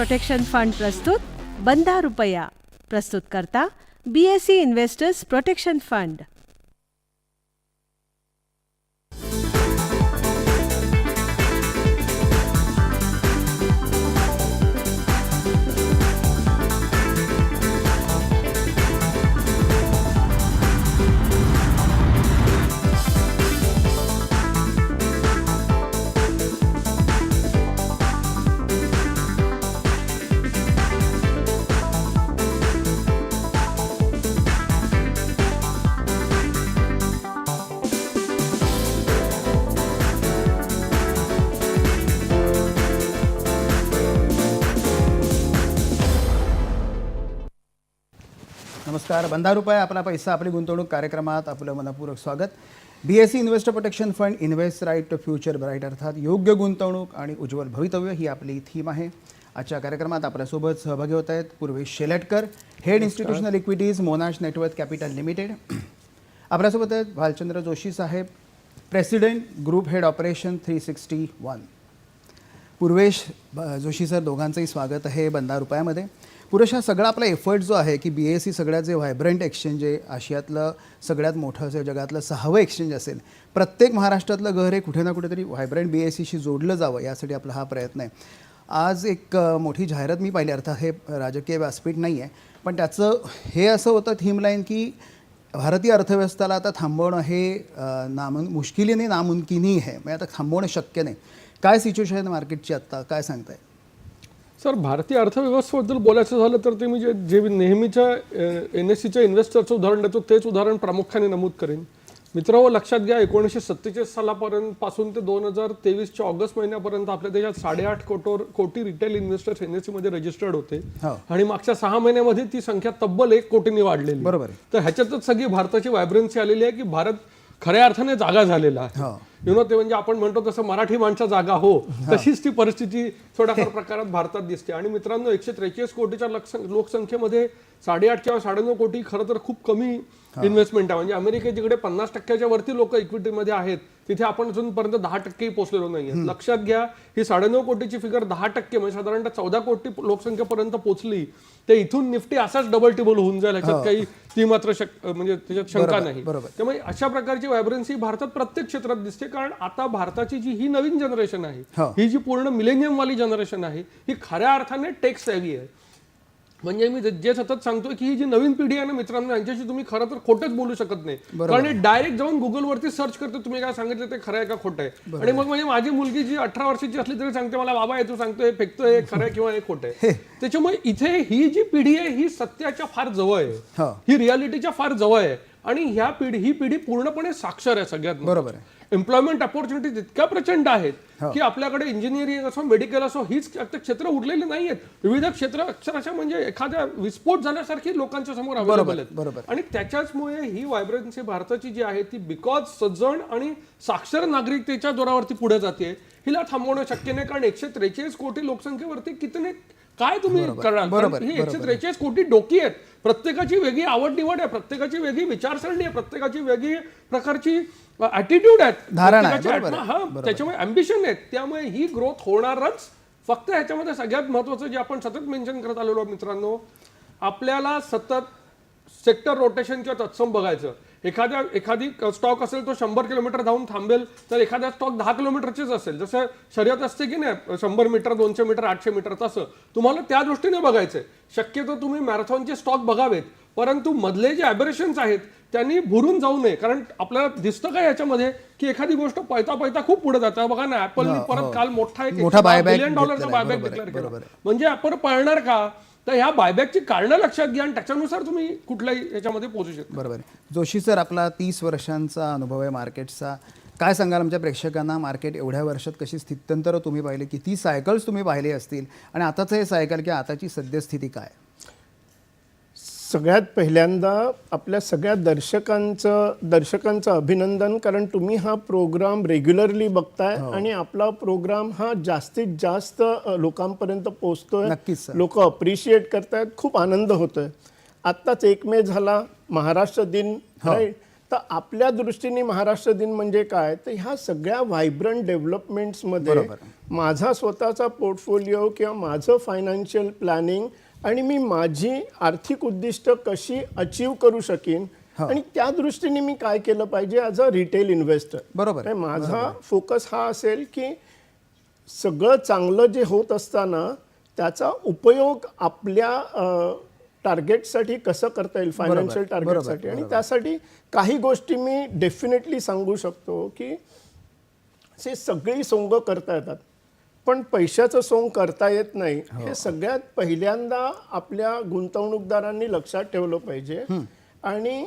Protection fund प्रस्तुत बंधा रुपया प्रस्तुत करता बीएससी इन्व्हेस्टर्स प्रोटेक्शन फंड नमस्कार. बंधा रुपये आपला पैसा आपली गुंतवणूक कार्यक्रमात आपलं मनपूर्वक स्वागत. B S C investor protection fund invest right to future bright अर्थात योग्य गुंतवणूक आणि उज्ज्वल भवितव्य ही आपली थीम आहे. आजच्या कार्यक्रमात आपल्यासोबत सहभागी होत आहेत Purvesh Shelatkar head institutional equities Monarch network capital limited आपल्यासोबत आहेत भालचंद्र जोशी साहेब president group head operation three sixty one Purvesh Joshi sir दोघांचंही स्वागत आहे बंदा रुपयामध्ये. पुरेशा सगळा आपला एफर्ट जो आहे की बी एस सी सगळ्यात जे व्हायब्रंट एक्सचेंज आहे आशियातलं सगळ्यात मोठं असेल जगातलं सहावं एक्सचेंज असेल प्रत्येक महाराष्ट्रातलं घर हे कुठे ना कुठेतरी व्हायब्रंट बी एस सीशी जोडलं जावं यासाठी आपला हा प्रयत्न आहे. आज एक मोठी जाहिरात मी पाहिली अर्थात हे राजकीय व्यासपीठ नाही आहे पण त्याचं हे असं होतं थीमलाईन की भारतीय अर्थव्यवस्थेला आता थांबवणं हे नाम नामुन मुश्किलीने नामुमकिनी आहे. म्हणजे आता थांबवणं शक्य नाही. काय सिच्युएशन आहे मार्केटची आत्ता? काय सांगताय? सर भारतीय अर्थव्यवस्थेबद्दल बोलायचं झालं तर ते मी जे जे नेहमीच्या एन एस सीच्या इन्व्हेस्टरचं उदाहरण देतो तेच उदाहरण प्रामुख्याने नमूद करेन मित्रांनो लक्षात घ्या एकोणीसशे सत्तेचाळीस सालापर्यंत पासून ते दोन हजार तेवीसच्या ऑगस्ट महिन्यापर्यंत आपल्या देशात साडेआठ कोटोर कोटी रिटेल इन्व्हेस्टर्स एन एसमध्ये रजिस्टर्ड होते हो. आणि मागच्या सहा महिन्यामध्ये ती संख्या तब्बल एक कोटींनी वाढलेली बरोबर. तर ह्याच्यातच सगळी भारताची व्हायब्रन्सी आलेली आहे की भारत खऱ्या अर्थाने जागा झालेला आहे. हो. यु नो ते म्हणजे आपण म्हणतो तसं मराठी माणसा जागा हो. तशीच ती परिस्थिती थोड्याफार प्रकारात भारतात दिसते. आणि मित्रांनो एकशे त्रेचाळीस कोटीच्या लोकसं- लोकसंख्येमध्ये साडेआठ किंवा साडेनऊ कोटी खरं तर खूप कमी इन्व्हेस्टमेंट आहे म्हणजे अमेरिकेत जिकडे पन्नास टक्क्याच्या वरती लोक इक्विटीमध्ये आहेत तिथे आपण अजूनपर्यंत दहा टक्केही पोहोचलेलो नाहीये. लक्षात घ्या ही साडेनऊ कोटीची फिगर दहा टक्के म्हणजे साधारणतः चौदा कोटी लोकसंख्येपर्यंत पोहोचली ते इथून निफ्टी असाच डबल टेबल होऊन जाईल ह्याच्यात काही ती मात्र म्हणजे त्याच्यात शंका नाही. त्यामुळे अशा प्रकारची व्हायब्रन्सी भारतात प्रत्येक क्षेत्रात दिसते कारण आता भारताची जी ही नवीन जनरेशन आहे हो. जी पूर्ण मिलेनियम वाली जनरेशन आहे ही खऱ्या अर्थाने टेक सेव्ही आहे. म्हणजे मी जे- सतत सांगतोय की ही जी नवीन पिढी आहे ना मित्रांनो यांच्याशी तुम्ही खरं तर खोटंच बोलू शकत नाही. कारण डायरेक्ट जाऊन गुगलवरती सर्च करते तुम्ही काय सांगितलं ते खरं आहे का खोटं आहे? आणि मग म्हणजे माझी मुलगी जी अठरा वर्षाची असली तरी सांगते मला बाबा हे तू सांगतोय हे फेकतोय हे खरं आहे किंवा हे खोटं आहे. त्याच्यामुळे इथे ही जी पिढी आहे ही सत्याच्या फार जवळ आहे. हो. ही रियालिटीच्या फार जवळ आहे. आणि ह्या पिढी ही पिढी पूर्णपणे साक्षर आहे सगळ्यात बरोबर आहे. एम्प्लॉयमेंट अपॉर्च्युनिटीज इतक्या प्रचंड आहेत की आपल्याकडे इंजिनिअरिंग असो मेडिकल असो हीच क्षेत्र उरलेली नाही आहेत विविध क्षेत्र अक्षरशः म्हणजे एखाद्या विस्फोट झाल्यासारखी लोकांच्या समोर अवेलेबल आहेत. बरोबर. आणि त्याच्याचमुळे ही व्हायब्रन्सी भारताची जी आहे ती बिकॉज सज्जन आणि साक्षर नागरिकतेच्या जोरावरती पुढे जाते. हिला थांबवणं शक्य नाही कारण एकशे त्रेचाळीस कोटी लोकसंख्येवरती कितने काय तुम्ही करणार? ही एकशे त्रेचाळीस कोटी डोकी आहेत. प्रत्येकाची वेगळी आवड निवड आहे प्रत्येकाची वेगळी विचारसरणी आहे प्रत्येकाची वेगळी प्रकारची ऍटिट्यूड आहेत. त्याच्यामुळे अम्बिशन आहेत. त्यामुळे ही ग्रोथ होणारच. फक्त ह्याच्यामध्ये सगळ्यात महत्वाचं जे आपण सतत मेन्शन करत आलेलो मित्रांनो आपल्याला सतत सेक्टर रोटेशन किंवा तत्सम बघायचं. एखाद्या एखादी स्टॉक असेल तो शंभर किलोमीटर धावून थांबेल तर एखादा स्टॉक दहा किलोमीटरचीच असेल. जसं शर्यत असते की नाही शंभर मीटर दोनशे मीटर आठशे मीटर तसं. तुम्हाला त्या दृष्टीने बघायचंय. शक्यतो तुम्ही मॅरेथॉनचे स्टॉक बघावेत परंतु मधले जे ॲबरेशन्स आहेत त्यांनी भुरून जाऊ नये. कारण आपल्याला दिसतं काय याच्यामध्ये की एखादी गोष्ट पळता पळता खूप पुढे जातं? बघा ना ऍपलने परत काल मोठा एक बिलियन डॉलरचा. बायबॅक डिक्लेअर केला. म्हणजे आपण पळणार का? तर ह्या बायबॅकची कारणं लक्षात घ्या आणि त्याच्यानुसार तुम्ही कुठल्याही याच्यामध्ये पोहोचू शकता. बरोबर आहे. जोशी सर आपला तीस वर्षांचा अनुभव आहे मार्केटचा. काय सांगाल आमच्या प्रेक्षकांना? मार्केट एवढ्या वर्षात कशी स्थित्यंतरं तुम्ही पाहिले? किती सायकल्स तुम्ही पाहिले असतील? आणि आताचं हे सायकल किंवा आताची सद्यस्थिती काय? सगळ्यात पहिल्यांदा आपल्या सगळ्या दर्शकांचं दर्शकांचं अभिनंदन कारण तुम्ही हा प्रोग्राम रेग्युलरली बघताय आणि आपला प्रोग्राम हा जास्तीत जास्त लोकांपर्यंत पोहोचतोय. नक्कीच. लोक अप्रिशिएट करतायत खूप आनंद होतोय. आत्ताच एक मे झाला महाराष्ट्र दिन राईट तर आपल्या दृष्टीने महाराष्ट्र दिन म्हणजे काय? तर ह्या सगळ्या व्हायब्रंट डेव्हलपमेंट्समध्ये माझा स्वतःचा पोर्टफोलिओ किंवा माझं फायनान्शियल प्लॅनिंग आणि मी माझी आर्थिक उद्दिष्ट कशी अचीव करू शकीन? आणि त्या दृष्टीने मी काय केलं पाहिजे ॲज अ रिटेल इन्व्हेस्टर बरोबर आहे. माझा फोकस हा असेल की सगळं चांगलं जे होत असताना त्याचा उपयोग आपल्या टार्गेटसाठी कसं करता येईल? फायनान्शियल टार्गेटसाठी आणि त्यासाठी काही गोष्टी मी डेफिनेटली सांगू शकतो की असे सगळी सोंग करता येतात. पण पैशाचं सोंग करता येत नाही हे. सगळ्यात पहिल्यांदा आपल्या गुंतवणूकदारांनी लक्षात ठेवलं पाहिजे. आणि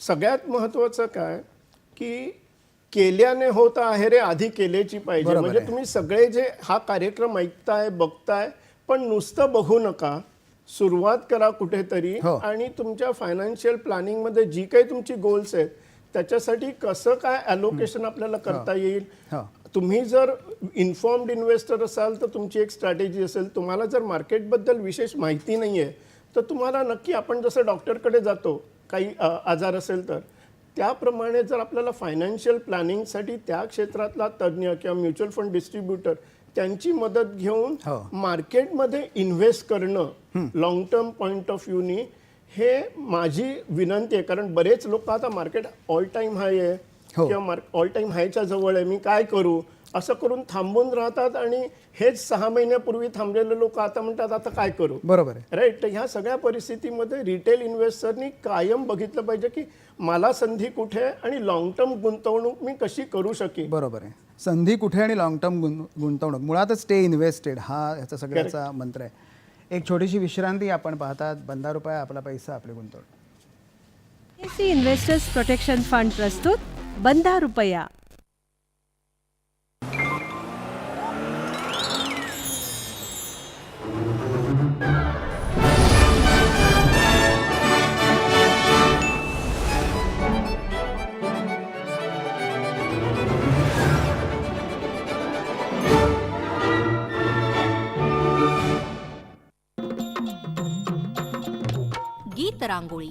सगळ्यात महत्त्वाचं काय की केल्याने होत आहे रे आधी केल्याची पाहिजे. म्हणजे. तुम्ही सगळे जे हा कार्यक्रम ऐकताय बघताय पण नुसतं बघू नका. सुरुवात करा कुठेतरी हो. आणि तुमच्या फायनान्शियल प्लॅनिंगमध्ये जी काही तुमची गोल्स आहेत त्याच्यासाठी कसं काय अलोकेशन आपल्याला करता येईल? हो. तुम्ही जर इन्फॉर्म्ड इन्व्हेस्टर असाल तर तुमची एक स्ट्रॅटेजी असेल तुम्हाला जर मार्केटबद्दल विशेष माहिती नाही आहे तर तुम्हाला नक्की आपण जसं डॉक्टरकडे जातो काही आजार असेल तर त्याप्रमाणे जर आपल्याला फायनान्शियल प्लॅनिंगसाठी त्या क्षेत्रातला तज्ज्ञ किंवा म्युच्युअल फंड डिस्ट्रीब्युटर त्यांची मदत घेऊन हो. मार्केटमध्ये इन्व्हेस्ट करणं लॉंग टर्म पॉईंट ऑफ व्ह्यूनी हे माझी विनंती आहे कारण बरेच लोक आता मार्केट ऑल टाईम हाय आहे हो. किंवा मार्क ऑल टाईम हायच्या जवळ आहे मी काय करू? असं करून थांबून राहतात आणि हेच सहा महिन्यापूर्वी थांबलेले लोक आता म्हणतात आता काय करू? बरोबर आहे. राईट तर ह्या सगळ्या परिस्थितीमध्ये रिटेल इन्व्हेस्टरनी कायम बघितलं पाहिजे की मला संधी कुठे आहे आणि लॉंग टर्म गुंतवणूक मी कशी करू शकेन? बरोबर आहे. संधी कुठे आणि लॉंग टर्म गुंतवणूक? मुळातच स्टे इन्व्हेस्टेड हा ह्याचा सगळ्याचा मंत्र आहे. एक छोटीशी विश्रांती आपण पाहतात. बंदा रुपया आपला पैसा आपली गुंतवणूक. इन्व्हेस्टर्स प्रोटेक्शन फंड प्रस्तुत बंधा रुपया. गीत रांगोळी.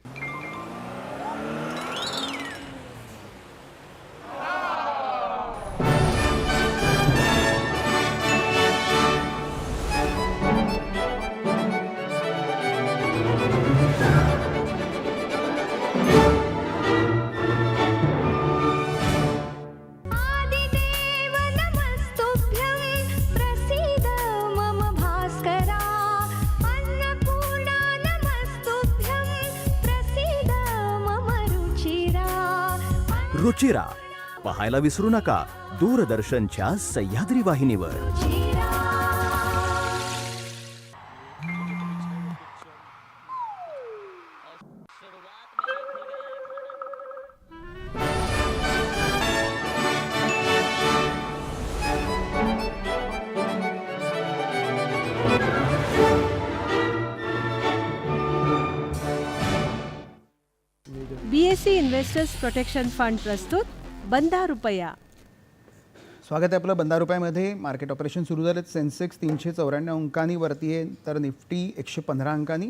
पाहायला विसरू नका. दूरदर्शनच्या सह्याद्री वाहिनीवर. बीएससी इन्व्हेस्टर्स प्रोटेक्शन फंड प्रस्तुत. बंधा रुपया. स्वागत आहे आपलं बंदा रुपयामध्ये. मार्केट ऑपरेशन सुरू झालेत. सेन्सेक्स तीनशे चौऱ्याण्णव अंकांनी वरती आहे. तर निफ्टी एकशे पंधरा अंकांनी.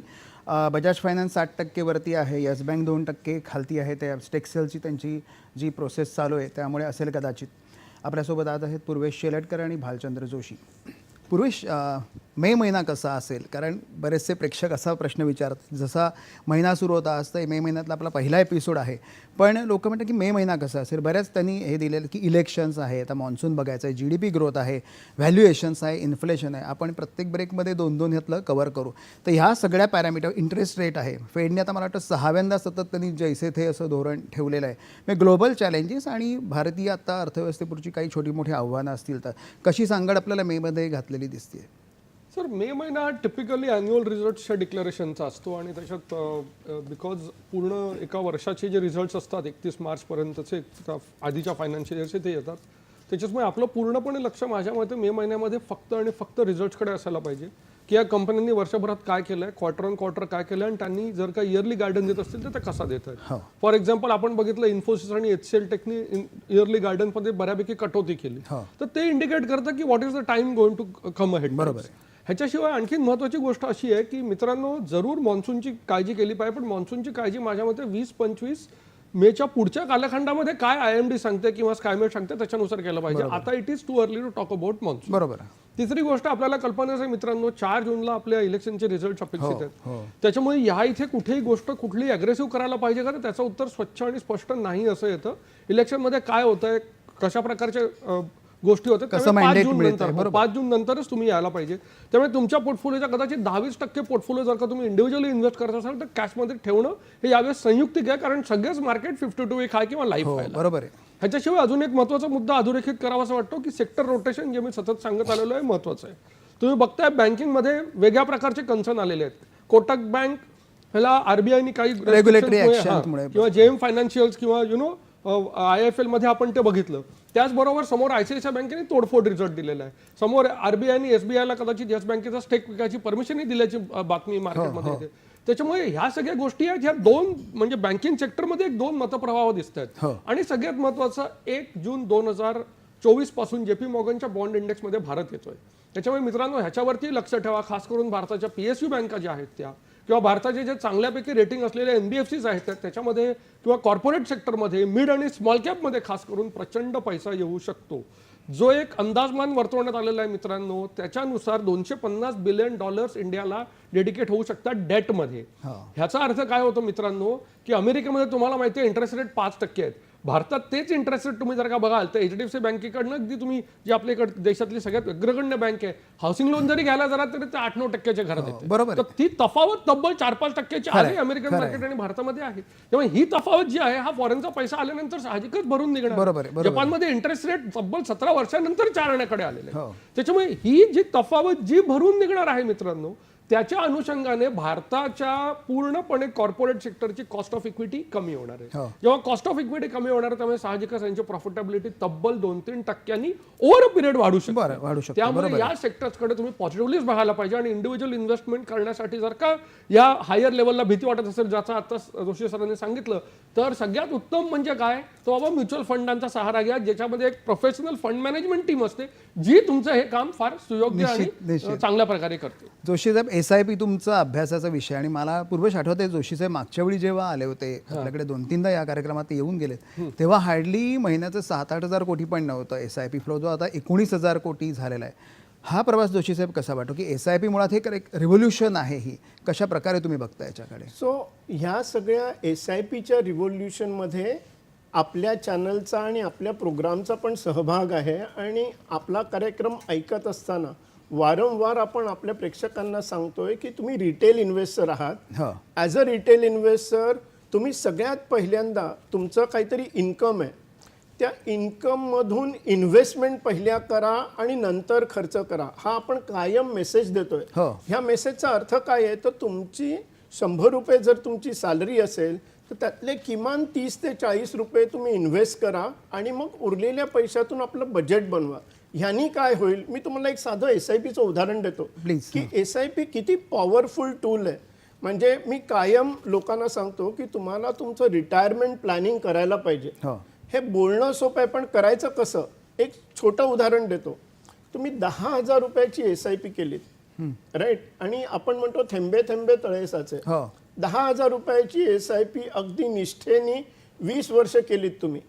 बजाज फायनान्स साठ टक्के वरती आहे. येस बँक दोन टक्के खालती आहे. त्या स्टेक्सेलची त्यांची जी प्रोसेस चालू आहे त्यामुळे असेल कदाचित. आपल्यासोबत आज आहेत पूर्वेश शेलटकर आणि भालचंद्र जोशी. पूर्वेश मे महिना कसा असेल? कारण बरेचसे प्रेक्षक असा प्रश्न विचारतात जसा महिना सुरू होता असतं मे महिन्यातला आपला पहिला एपिसोड आहे. पण लोक म्हणतात की मे महिना कसा असेल? बऱ्याच त्यांनी हे दिलेलं की इलेक्शन्स आहे आता मान्सून बघायचं आहे जी डी पी ग्रोथ आहे व्हॅल्युएशन्स आहे इन्फ्लेशन आहे. आपण प्रत्येक ब्रेकमध्ये दोन दोन ह्यातलं कवर करू. तर ह्या सगळ्या पॅरामीटर इंटरेस्ट रेट आहे. फेडने आता मला वाटतं सहाव्यांदा सतत त्यांनी जैसे थे असं धोरण ठेवलेलं आहे. म्हणजे ग्लोबल चॅलेंजेस आणि भारतीय आता अर्थव्यवस्थेपुढची काही छोटी मोठी आव्हानं असतील तर. कशी सांगड आपल्याला मेमध्ये घातलेली दिसते सर मे महिना हा टिपिकली अॅन्युअल रिझल्टच्या डिक्लेरेशनचा असतो आणि त्याच्यात बिकॉज पूर्ण एका वर्षाचे जे रिझल्ट्स असतात एकतीस मार्चपर्यंतचे आधीच्या फायनान्शियल इयरचे ते येतात. त्याच्यामुळे आपलं पूर्णपणे लक्ष माझ्या मते मे महिन्यामध्ये फक्त आणि फक्त रिझल्ट्सकडे असायला पाहिजे. की या कंपन्यांनी वर्षभरात काय केलं आहे क्वार्टर ऑन क्वार्टर काय केलं आणि त्यांनी जर का इयरली गायडन्स देत असतील तर ते कसा देत आहेत? फॉर एक्झाम्पल आपण बघितलं इन्फोसिस आणि एच सी एल टेकनी इयरली गायडन्समध्ये बऱ्यापैकी कटोती केली. तर ते इंडिकेट करतं की what is the time going to come ahead बरोबर ह्याच्याशिवाय आणखी महत्वाची गोष्ट अशी आहे की मित्रांनो जरूर मान्सूनची काळजी केली पाहिजे पण मान्सूनची काळजी माझ्या मते वीस पंचवीस मेच्या पुढच्या कालखंडामध्ये काय आय एम डी सांगते किंवा स्कायमेट सांगते त्याच्यानुसार केलं पाहिजे. आता it is too early to talk about monsoon बरोबर तिसरी गोष्ट आपल्याला कल्पना आहे मित्रांनो चार जूनला आपल्या इलेक्शनचे रिझल्ट अपेक्षित आहेत. त्याच्यामुळे या इथे कुठेही गोष्ट कुठली अग्रेसिव्ह करायला पाहिजे का? तर त्याचं उत्तर स्वच्छ आणि स्पष्ट नाही असं येतं. इलेक्शनमध्ये काय होतंय कशा प्रकारच्या अं, गोष्टी होतात कसं त्यामुळे पाच जून नंतर पाच जून नंतरच तुम्ही यायला पाहिजे. त्यामुळे तुमच्या पोर्टफोलिओच्या कदाचित दहावीस टक्के पोर्टफोलिओ जर का तुम्ही इंडिव्हिज्युअली इन्व्हेस्ट करत असाल तर कॅशमध्ये ठेवणं हे यावेळेस संयुक्तिक आहे कारण सगळेच मार्केट फिफ्टी टू वीक आहे किंवा लाईफ हो आहे बरोबर आहे. ह्याच्याशिवाय अजून एक महत्त्वाचा मुद्दा अधोरेखित करावा असं वाटतो की सेक्टर रोटेशन जे मी सतत सांगत आलेलो आहे महत्वाचं आहे. तुम्ही बघताय बँकिंगमध्ये वेगळ्या प्रकारचे कन्सर्न आलेले आहेत. कोटक बँक ह्याला आरबीआयनी काही मुळे. किंवा जेएम फायनान्शियल्स किंवा यु नो आय एफ एलमध्ये आपण ते बघितलं. त्याचबरोबर समोर आयसीआयसीआय बँकेने तोडफोड रिझल्ट दिलेला आहे. समोर आरबीआय आणि एसबीआय ला कदाचित येस बँकेचा स्टेक विकायची परमिशनही दिल्याची बातमी मार्केटमध्ये येते. त्याच्यामुळे ह्या सगळ्या गोष्टी आहेत ह्या दोन म्हणजे बँकिंग सेक्टरमध्ये एक दोन मतप्रवाह दिसत आहेत. आणि सगळ्यात महत्वाचं एक जून दोन हजार चोवीसपासून जेपी मॉर्गनच्या बॉन्ड इंडेक्समध्ये भारत येतोय. त्याच्यामुळे मित्रांनो ह्याच्यावरती लक्ष ठेवा खास करून भारताच्या पीएसयू बँका ज्या आहेत त्या. किंवा भारताचे जे चांगल्यापैकी रेटिंग असलेले एनबीएफसीज आहेत त्या- त्याच्यामध्ये किंवा कॉर्पोरेट सेक्टरमध्ये मिड आणि स्मॉल कॅपमध्ये खास करून प्रचंड पैसा येऊ शकतो. जो एक अंदाजमान वर्तवण्यात आलेला आहे मित्रांनो त्याच्यानुसार दोनशे पन्नास बिलियन डॉलर्स इंडियाला डेडिकेट होऊ शकतात डेटमध्ये ह्याचा अर्थ काय होतो मित्रांनो की अमेरिकेमध्ये तुम्हाला माहिती आहे इंटरेस्ट रेट पाच टक्के आहेत. भारतात तेच इंटरेस्ट रेट तुम्ही जर का बघाल तर एच डी एफ सी बँकेकडनं अगदी तुम्ही जी आपल्याकडे देशातली सगळ्यात अग्रगण्य बँक आहे हाऊसिंग लोन जरी घ्यायला जरा तरी ते आठ नऊ टक्क्याच्या घरात येते. बरोबर तर ती तफावत तब्बल चार पाच टक्क्याची आहे अमेरिकन मार्केट आणि भारतामध्ये आहे. त्यामुळे ही तफावत जी आहे हा फॉरेनचा पैसा आल्यानंतर साहजिकच भरून निघणार. बरोबर. जपानमध्ये इंटरेस्ट रेट तब्बल सतरा वर्षानंतर चार आण्याकडे आलेले आहे. त्याच्यामुळे ही जी तफावत जी भरून निघणार आहे मित्रांनो त्याच्या अनुषंगाने भारताच्या पूर्णपणे कॉर्पोरेट सेक्टरची कॉस्ट ऑफ इक्विटी कमी होणार आहे. जेव्हा कॉस्ट ऑफ इक्विटी कमी होणार आहे त्यामुळे साहजिकच यांची प्रॉफिटेबिलिटी तब्बल दोन तीन टक्क्यांनी ओव्हर अ पिरियड वाढू शकते. वाढू शकते. त्यामुळे या सेक्टर्सकडे तुम्ही पॉझिटिव्हलीच बघायला पाहिजे आणि इंडिव्हिज्युअल इन्व्हेस्टमेंट करण्यासाठी जर का या हायर लेवलला भीती वाटत असेल ज्याचा आता जोशी सरांनी सांगितलं तर सगळ्यात उत्तम म्हणजे काय? तर बाबा म्युच्युअल फंडांचा सहारा घ्या ज्याच्यामध्ये एक प्रोफेशनल फंड मॅनेजमेंट टीम असते जी तुमचं हे काम फार सुयोग्य आणि चांगल्या प्रकारे करते. जोशी साहेब एस आय पी तुमचा अभ्यासाचा विषय आणि मला पूर्वश आठवते जोशी साहेब मागच्या वेळी जेव्हा आले होते आपल्याकडे दोन तीनदा या कार्यक्रमात येऊन गेले तेव्हा हार्डली महिन्याचं सात आठ हजार कोटी पण नव्हतं एस आय पी फ्लो जो आता एकोणीस हजार कोटी झालेला आहे. हा प्रवास जोशी साहेब कसा वाटतो की एस आय पी मुळात हे एक रिव्होल्युशन आहे ही? कशा प्रकारे तुम्ही बघता याच्याकडे? सो ह्या सगळ्या एस आय पीच्या रिव्होल्युशनमध्ये आपल्या चॅनलचा आणि आपल्या प्रोग्रामचा पण सहभाग आहे आणि आपला कार्यक्रम ऐकत असताना वारंवार आपण आपल्या प्रेक्षकांना सांगतोय की तुम्ही रिटेल इन्व्हेस्टर आहात. ॲज अ रिटेल इन्व्हेस्टर तुम्ही सगळ्यात पहिल्यांदा तुमचं काहीतरी इन्कम आहे. त्या इन्कममधून इन्व्हेस्टमेंट पहिल्या करा आणि नंतर खर्च करा. हा आपण कायम मेसेज देतोय. हो. ह्या मेसेजचा अर्थ काय आहे? तर तुमची शंभर रुपये जर तुमची सॅलरी असेल तर त्यातले किमान तीस ते चाळीस रुपये तुम्ही इन्व्हेस्ट करा आणि मग उरलेल्या पैशातून आपलं बजेट बनवा. ह्यानी काय होईल? मी तुम्हाला एक साधं एस आय पीचं उदाहरण देतो. Please, की एस आय पी किती पॉवरफुल टूल आहे. म्हणजे मी कायम लोकांना सांगतो की तुम्हाला तुमचं रिटायरमेंट प्लॅनिंग करायला पाहिजे. हो. बोलणं सोपं आहे पण करायचं कसं? एक छोटं उदाहरण देतो. तुम्ही दहा हजार रुपयाची एस आय पी केलीत. राईट आणि आपण म्हणतो थेंबे थेंबे तळे साचे हो. दहा हजार रुपयाची एस आय पी अगदी निष्ठेने वीस वर्ष केलीत तुम्ही.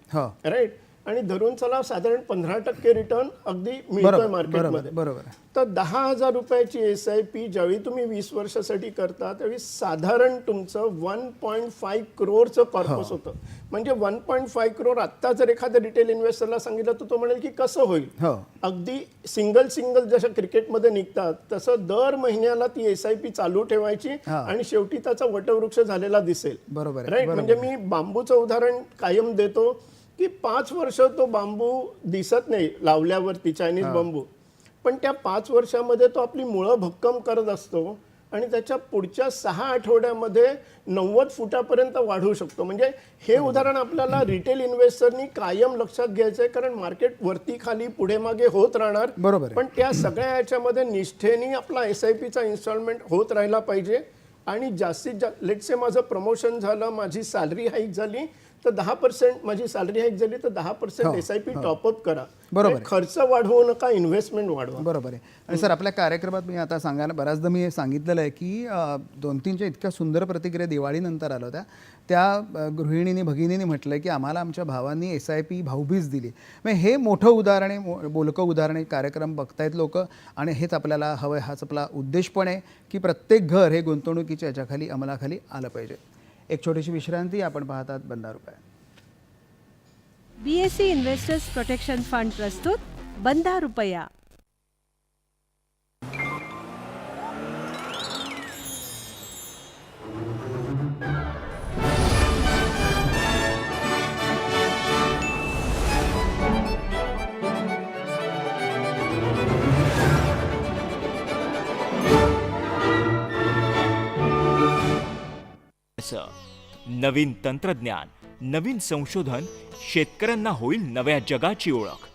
राईट आणि धरून चला साधारण पंधरा टक्के रिटर्न अगदी मिळतोय मार्केटमध्ये बरोबर. तर दहा हजार रुपयाची एस आय पी ज्यावेळी तुम्ही वीस वर्षासाठी करता त्यावेळी साधारण तुमचं वन पॉईंट फाईव्ह क्रोअरचं कॉर्पस होतं. म्हणजे वन पॉईंट फाईव्ह क्रोअर आत्ता जर एखाद्या रिटेल इन्व्हेस्टरला सांगितलं तर तो म्हणेल की कसं होईल? हो. अगदी सिंगल सिंगल जसं क्रिकेटमध्ये निघतात तसं दर महिन्याला ती एस आय पी चालू ठेवायची आणि शेवटी त्याचा वटवृक्ष झालेला दिसेल. बरोबर राईट बरोबर म्हणजे मी बांबूचं उदाहरण कायम देतो. की पाच वर्ष तो बांबू दिसत नाही लावल्यावरती चायनीज बांबू. पण त्या पाच वर्षामध्ये तो आपली मुळं भक्कम करत असतो आणि त्याच्या पुढच्या सहा आठवड्यामध्ये नव्वद फुटापर्यंत वाढवू शकतो. म्हणजे हे उदाहरण आपल्याला रिटेल इन्व्हेस्टरनी कायम लक्षात घ्यायचं आहे कारण मार्केट वरती खाली पुढे मागे होत राहणार. बरोबर. पण त्या सगळ्या याच्यामध्ये निष्ठेने आपला एस आय पीचा इन्स्टॉलमेंट होत राहिला पाहिजे. आणि जास्तीत जास्त लेटसे माझं प्रमोशन झालं माझी सॅलरी हाईक झाली तर दहा पर्सेंट माझी सॅलरी हाईक झाली तर दहा percent S I P top up करा. बरोबर म्हणजे खर्च वाढवू नका इन्व्हेस्टमेंट वाढवा? बरोबर आहे. आणि सर आपल्या कार्यक्रमात मी आता सांगायला बऱ्याचदा मी सांगितलेलं आहे की दोन तीनच्या इतक्या सुंदर प्रतिक्रिया दिवाळीनंतर आल्या होत्या. त्या गृहिणींनी भगिनींनी म्हटलं की आम्हाला आमच्या भावांनी एस आय पी भाऊबीज दिली. म्हणजे हे मोठं उदाहरण आहे बोलकं उदाहरण आहे कार्यक्रम बघतायत लोक. आणि हेच आपल्याला हवं आहे हाच आपला उद्देश पण आहे की प्रत्येक घर हे गुंतवणुकीच्या याच्याखाली अंमलाखाली आलं पाहिजे. एक छोटीशी विश्रांती आपण पाहतात बंदा रुपये बीएससी इन्व्हेस्टर्स प्रोटेक्शन फंड प्रस्तुत बंधा रुपया नवीन तंत्रज्ञान नवीन संशोधन शेतकऱ्यांना होईल नव्या जगाची ओळख.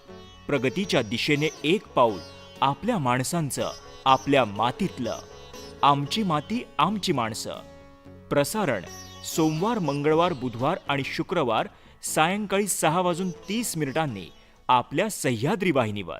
प्रगतीच्या दिशेने एक पाऊल आपल्या माणसांचं आपल्या मातीतलं. आमची माती आमची माणसं. प्रसारण सोमवार मंगळवार बुधवार आणि शुक्रवार सायंकाळी सहा वाजून तीस मिनिटांनी आपल्या सह्याद्री वाहिनीवर.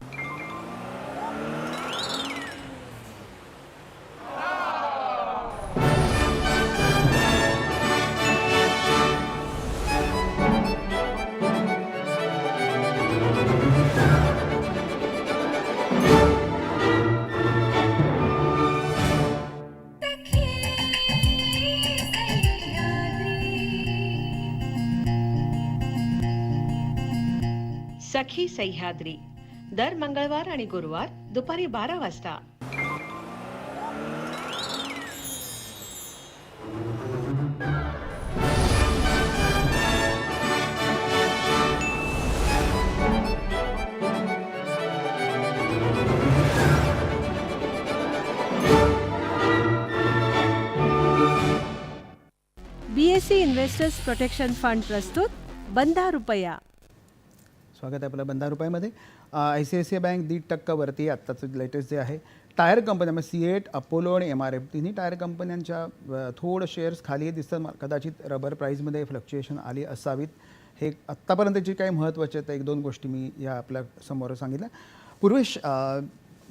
सखी सह्याद्री. दर मंगळवार आणि गुरुवार दुपारी बारा वाजता. बीएससी इन्व्हेस्टर्स प्रोटेक्शन फंड प्रस्तुत बंधा रुपया. स्वागत आहे आपलं बंधा रुपयामध्ये. I C I C I bank दीड टक्कावरती आत्ताचं लेटेस्ट जे आहे टायर कंपन्या म्हणजे सी एट अपोलो आणि एम आर एफ तिन्ही टायर कंपन्यांच्या थोडं शेअर्स खाली दिसतात. कदाचित रबर प्राईजमध्ये फ्लक्च्युएशन आली असावीत. हे आत्तापर्यंतची काही महत्त्वाचे आहेत एक दोन गोष्टी मी या आपल्यासमोर सांगितल्या. पूर्वेश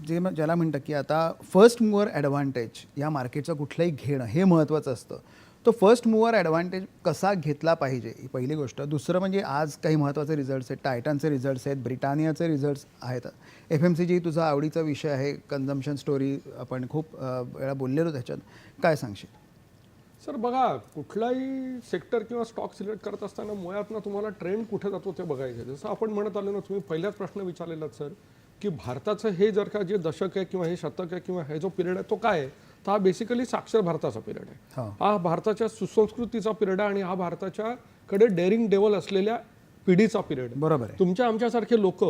जे ज्याला म्हणतं की आता फर्स्ट मूवर ॲडव्हान्टेज या मार्केटचं कुठलंही घेणं हे महत्त्वाचं असतं. तो फर्स्ट मूवर ॲडव्हान्टेज कसा घेतला पाहिजे? ही पहिली गोष्ट. दुसरं म्हणजे आज काही महत्त्वाचे रिझल्ट्स आहेत. टायटनचे रिझल्ट्स आहेत. ब्रिटानियाचे रिझल्ट्स आहेत. एफ एम सी जी तुझा आवडीचा विषय आहे. कन्झम्पशन स्टोरी आपण खूप वेळा बोललेलो त्याच्यात. काय सांगशील? सर बघा कुठलाही सेक्टर किंवा स्टॉक सिलेक्ट करत असताना मुळात ना तुम्हाला ट्रेंड कुठे जातो ते बघायचं आहे. जसं आपण म्हणत आलो ना तुम्ही पहिलाच प्रश्न विचारलेला सर की भारताचं हे जर का जे दशक आहे किंवा हे शतक आहे किंवा हे जो पिरियड आहे तो काय आहे? तर हा बेसिकली साक्षर भारताचा पिरियड आहे. हो. भारताच्या सुसंस्कृतीचा पिरियड आहे आणि हा भारताच्या कडे डेअरिंग डेव्हल असलेल्या पिढीचा पिरियड बरोबर आहे. तुमच्या आमच्यासारखे लोक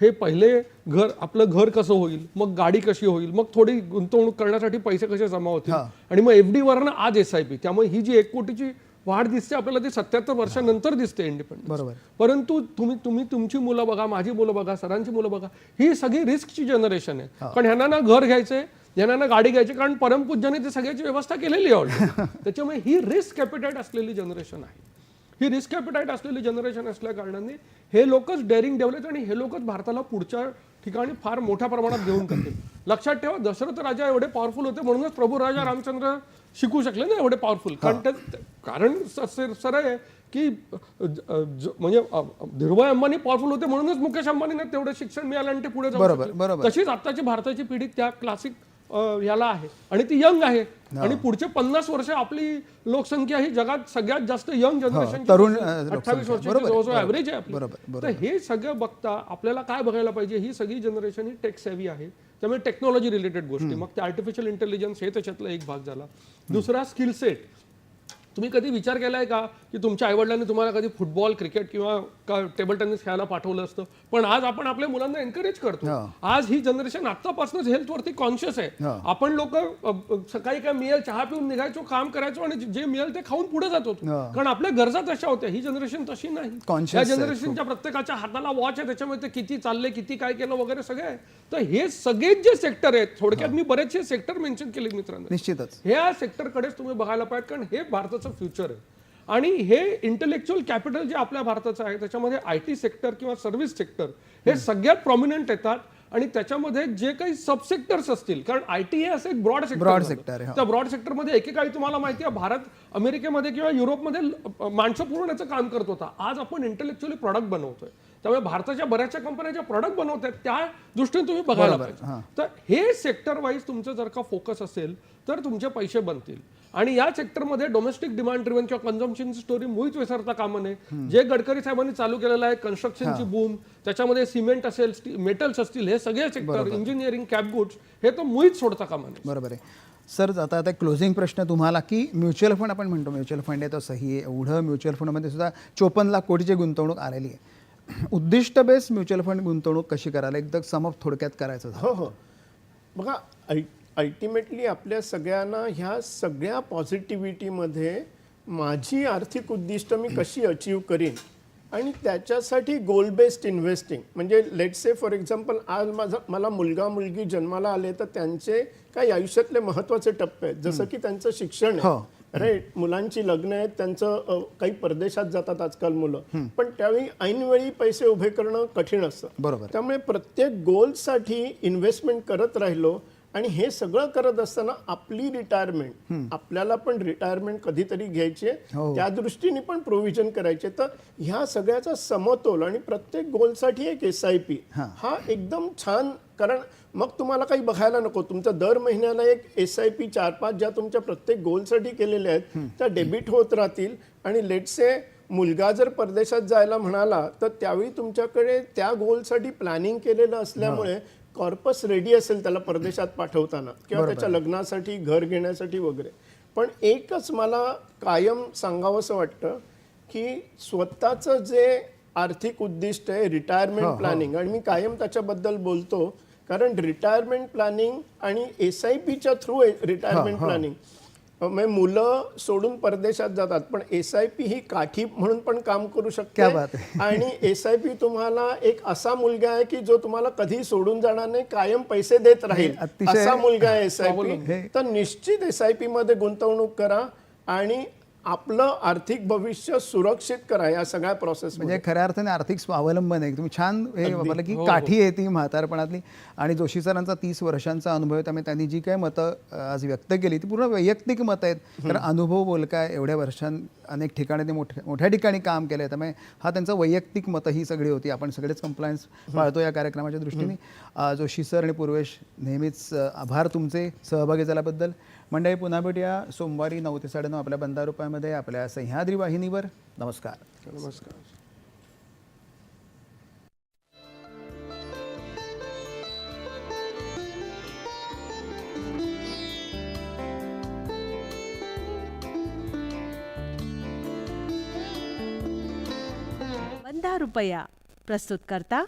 हे पहिले घर आपलं घर कसं होईल मग गाडी कशी होईल मग थोडी गुंतवणूक करण्यासाठी पैसे कसे जमा होतील? आणि मग एफ डी वरनं आज एस आय पी त्यामुळे ही जी एक कोटीची वाढ दिसते आपल्याला ती सत्याहत्तर वर्षानंतर दिसते इंडिपेंडन्स बरोबर. परंतु तुम्ही तुम्ही तुमची मुलं बघा माझी मुलं बघा सरांची मुलं बघा ही सगळी रिस्कची जनरेशन आहे. कारण ह्यांना ना घर घ्यायचंय यांना ना गाडी घ्यायची कारण परमपूज्याने ती सगळ्याची व्यवस्था केलेली आहे ऑलरेडी त्याच्यामुळे ही रिस्क कॅपिटाईट असलेली जनरेशन आहे. ही रिस्क कॅपिटाईट असलेली जनरेशन असल्या कारणाने हे लोकच डेअरिंग डेव्हलप आणि हे लोकच भारताला पुढच्या ठिकाणी फार मोठ्या प्रमाणात घेऊन करतील. लक्षात ठेवा दशरथ राजा एवढे पॉवरफुल होते म्हणूनच प्रभू राजा रामचंद्र शिकू शकले ना एवढे पॉवरफुल कारण ते कारण स- स- सरळ आहे की म्हणजे धीरुभाई अंबानी पॉवरफुल होते म्हणूनच मुकेश अंबानींना तेवढं शिक्षण मिळालं आणि ते पुढे जाऊ बरोबर, शकले. बरोबर. तशीच आताची भारताची पिढी त्या क्लासिक याला आहे. आणि ती यंग आहे. आणि पुढचे पन्नास वर्ष आपली लोकसंख्या ही जगात सगळ्यात जास्त यंग जनरेशन तरुण. अठ्ठावीस बरोबर, जवळजवळ ॲव्हरेज आहे आपली. तर हे सगळं बघता आपल्याला काय बघायला पाहिजे? ही सगळी जनरेशन ही टेक सेव्ही आहे. त्यामुळे टेक्नॉलॉजी रिलेटेड गोष्टी. मग ते आर्टिफिशियल इंटेलिजन्स हे त्याच्यातला एक भाग झाला. दुसरा स्किल सेट तुम्ही कधी विचार केलाय का की तुमच्या आईवडिलांनी तुम्हाला कधी फुटबॉल क्रिकेट किंवा का टेबल टेनिस खेळायला पाठवलं असतं? पण आज आपण आपल्या मुलांना एनकरेज करतो. आज ही जनरेशन आतापासूनच हेल्थवरती कॉन्शियस आहे. आपण लोक सकाळी काय मिळेल चहा पिऊन निघायचो काम करायचो आणि जे मिळेल ते खाऊन पुढे जात होतो. कारण आपल्या गरजा तशा होत्या. ही जनरेशन तशी नाही. या आहे जनरेशनच्या प्रत्येकाच्या हाताला वॉच आहे. त्याच्यामुळे ते किती चालले किती काय केलं वगैरे सगळे आहे. तर हे सगळेच जे सेक्टर आहेत थोडक्यात मी बरेचसे सेक्टर मेन्शन केले मित्रांनो. निश्चितच. ह्या सेक्टरकडेच तुम्ही बघायला पाहिजे कारण हे भारताचं फ्युचर आहे. आणि हे इंटेलेक्च्युअल कॅपिटल जे आपल्या भारताचं आहे त्याच्यामध्ये आय टी सेक्टर किंवा सर्व्हिस सेक्टर हे सगळ्यात प्रॉमिनंट येतात आणि त्याच्यामध्ये जे काही सबसेक्टर्स असतील कारण आय टी हे असं एक ब्रॉड सेक्टर हा. त्या ब्रॉड सेक्टरमध्ये एकेकाळी तुम्हाला माहिती आहे भारत अमेरिकेमध्ये किंवा युरोपमध्ये माणसं पुरवण्याचं काम करत होता. आज आपण इंटेलेक्च्युअली प्रॉडक्ट बनवतोय. त्यामुळे भारताच्या बऱ्याचशा कंपन्या ज्या प्रॉडक्ट बनवत आहेत त्या दृष्टीने तुम्ही बघायला पाहिजे. तर हे सेक्टर वाईज तुमचं जर का फोकस असेल तर तुमचे पैसे बनतील. आणि या सेक्टरमध्ये डोमेस्टिक डिमांड ड्रिव्हन किंवा कन्झम्पशनची स्टोरी मुळीच विसरता कामा नये. जे गडकरी साहेबांनी चालू केलेलं आहे कन्स्ट्रक्शनची बूम त्याच्यामध्ये सिमेंट असेल मेटल्स असतील हे सगळे सेक्टर इंजिनिअरिंग कॅप गुड्स हे तर मुळीच सोडता कामा नये. बरोबर आहे. सर आता आता क्लोजिंग प्रश्न तुम्हाला की म्युच्युअल फंड आपण म्हणतो म्युच्युअल फंड आहे तो सही आहे. एवढं म्युच्युअल फंडमध्ये सुद्धा चोपन्न लाख कोटीची गुंतवणूक आलेली आहे. उद्दिष्ट बेस म्युच्युअल फंड गुंतवणूक कशी करायला? एकदम समप थोडक्यात करायचं हो हो. बघा अल्टिमेटली आपल्या सगळ्यांना ह्या सगळ्या पॉझिटिव्हिटीमध्ये माझी आर्थिक उद्दिष्ट मी कशी अचीव करीन? आणि त्याच्यासाठी गोल बेस्ड इन्व्हेस्टिंग म्हणजे लेट से फॉर एक्झाम्पल आज माझा मला मुलगा मुलगी जन्माला आले तर त्यांचे काही आयुष्यातले महत्त्वाचे टप्पे आहेत. जसं की त्यांचं शिक्षण हो. आहे राईट मुलांची लग्न आहेत त्यांचं काही परदेशात जातात आजकाल मुलं. पण त्यावेळी ऐनवेळी पैसे उभे करणं कठीण असतं. बरोबर. त्यामुळे प्रत्येक गोलसाठी इन्व्हेस्टमेंट करत राहिलो आणि हे सगळं करत असताना आपली रिटायरमेंट आपल्याला पण रिटायरमेंट कधीतरी घ्यायची हो. त्या दृष्टीने पण प्रोव्हिजन करायचे. तर ह्या सगळ्याचा समतोल आणि प्रत्येक गोलसाठी एक एस आय पी हा एकदम छान कारण मग तुम्हाला काही बघायला नको. तुमचं दर महिन्याला एक एस आय पी चार पाच ज्या तुमच्या प्रत्येक गोलसाठी केलेल्या आहेत त्या डेबिट होत राहतील. आणि लेटसे मुलगा जर परदेशात जायला म्हणाला तर त्यावेळी तुमच्याकडे त्या गोलसाठी प्लॅनिंग केलेलं असल्यामुळे कॉर्पस रेडी असेल त्याला परदेशात पाठवताना किंवा त्याच्या लग्नासाठी घर घेण्यासाठी वगैरे. पण एकच मला कायम सांगावंसं वाटतं की स्वतःचं जे आर्थिक उद्दिष्ट आहे रिटायरमेंट प्लॅनिंग आणि मी कायम त्याच्याबद्दल बोलतो कारण रिटायरमेंट प्लॅनिंग आणि एस आय पीच्या थ्रू रिटायरमेंट प्लॅनिंग म्हणजे मुलं सोडून परदेशात जातात पण एस आय पी ही काठी म्हणून पण काम करू शकते. आणि एस आय पी तुम्हाला एक असा मुलगा आहे की जो तुम्हाला कधी सोडून जाणार नाही कायम पैसे देत राहील. असा मुलगा आहे एस आय पी तर निश्चित एस आय पी मध्ये गुंतवणूक करा आणि आपलं आर्थिक भविष्य सुरक्षित करा या सगळ्या प्रोसेस म्हणजे खऱ्या अर्थाने आर्थिक स्वावलंबन आहे. तुम्ही छान हे वापरलं की काठी आहे ती म्हातारपणातली. आणि जोशी सरांचा तीस वर्षांचा अनुभव आहे त्यामुळे त्यांनी जी काय मतं आज व्यक्त केली ती पूर्ण वैयक्तिक मतं आहेत. कारण अनुभव बोलकाय एवढ्या वर्षां अनेक ठिकाणी ते मोठ्या मोठ्या ठिकाणी काम केलं आहे. त्यामुळे हा त्यांचा वैयक्तिक मतं ही सगळी होती. आपण सगळेच कंप्लायन्स पाळतो या कार्यक्रमाच्या दृष्टीने. जोशी सर आणि पूर्वेश नेहमीच आभार तुमचे सहभागी झाल्याबद्दल. मंडळी पुन्हा भेटूया. सोमवारी नऊ ते साडेनऊ आपल्या बंदा रुपयामध्ये आपल्या सह्याद्री वाहिनीवर. नमस्कार. नमस्कार. बंधा रुपया प्रस्तुत करता